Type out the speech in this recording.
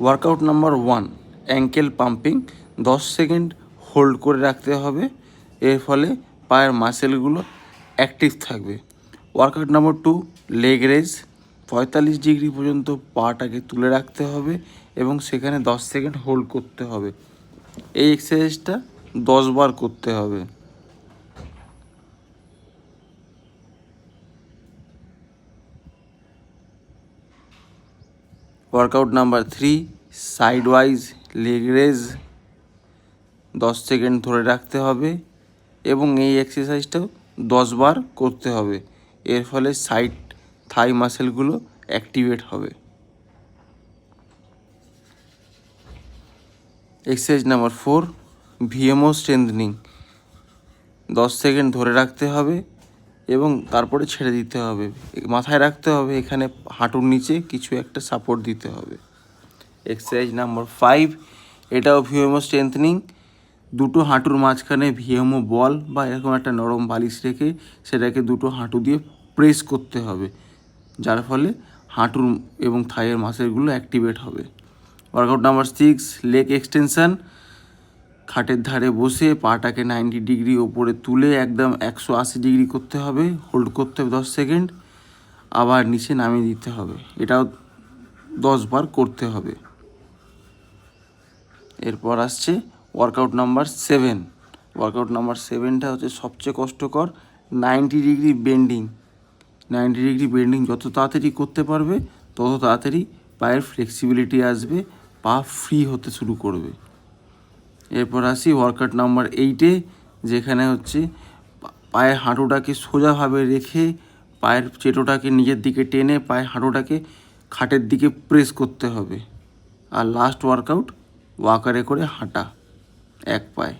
Workout number one, ankle pumping, দশ second hold করে রাখতে হবে। এর ফলে পায়ের মাসেলগুলো অ্যাক্টিভ থাকবে। Workout number two, leg raise, পঁয়তাল্লিশ ডিগ্রি পর্যন্ত পাটাকে তুলে রাখতে হবে এবং সেখানে দশ সেকেন্ড হোল্ড করতে হবে। এই এক্সারসাইজটা দশ বার করতে হবে। Workout number three side wise leg raise দশ সেকেন্ড ধরে রাখতে হবে এবং এই এক্সারসাইজটাও দশ বার করতে হবে। এর ফলে সাইড থাই মাসেলগুলো অ্যাক্টিভেট হবে। Exercise number four VMO strengthening দশ সেকেন্ড ধরে রাখতে হবে এবং তারপরে ছেড়ে দিতে হবে। মাথায় রাখতে হবে, এখানে হাঁটুর নিচে কিছু একটা সাপোর্ট দিতে হবে। এক্সারসাইজ নাম্বার ফাইভ এটাও ভিএমও স্ট্রেংথনিং দুটো হাঁটুর মাঝখানে ভিএমও বল বা এরকম একটা নরম বালিশ রেখে সেটাকে দুটো হাঁটু দিয়ে প্রেস করতে হবে, যার ফলে হাঁটুর এবং থাইয়ের মাসেলগুলো অ্যাক্টিভেট হবে। Workout number six leg extension খাটের ধারে বসে পাটাকে নাইনটি ডিগ্রি ওপরে তুলে একদম একশো আশি ডিগ্রি করতে হবে হোল্ড করতে হবে দশ সেকেন্ড, আবার নিচে নামিয়ে দিতে হবে। এটাও দশ বার করতে হবে। এরপর আসছে workout number seven workout number সেভেনটা হচ্ছে সবচেয়ে কষ্টকর ninety degree bending ninety degree bending যত তাড়াতাড়ি করতে পারবে, তত তাড়াতাড়ি পায়ের ফ্লেক্সিবিলিটি আসবে, পা ফ্রি হতে শুরু করবে। এরপর আসি ওয়ার্কআউট নাম্বার এইটে যেখানে হচ্ছে পায়ের হাঁটুটাকে সোজাভাবে রেখে পায়ের চেটোটাকে নিজের দিকে টেনে পায়ের হাঁটুটাকে খাটের দিকে প্রেস করতে হবে। আর লাস্ট ওয়ার্কআউট ওয়াকারে করে হাঁটা, এক পায়ে।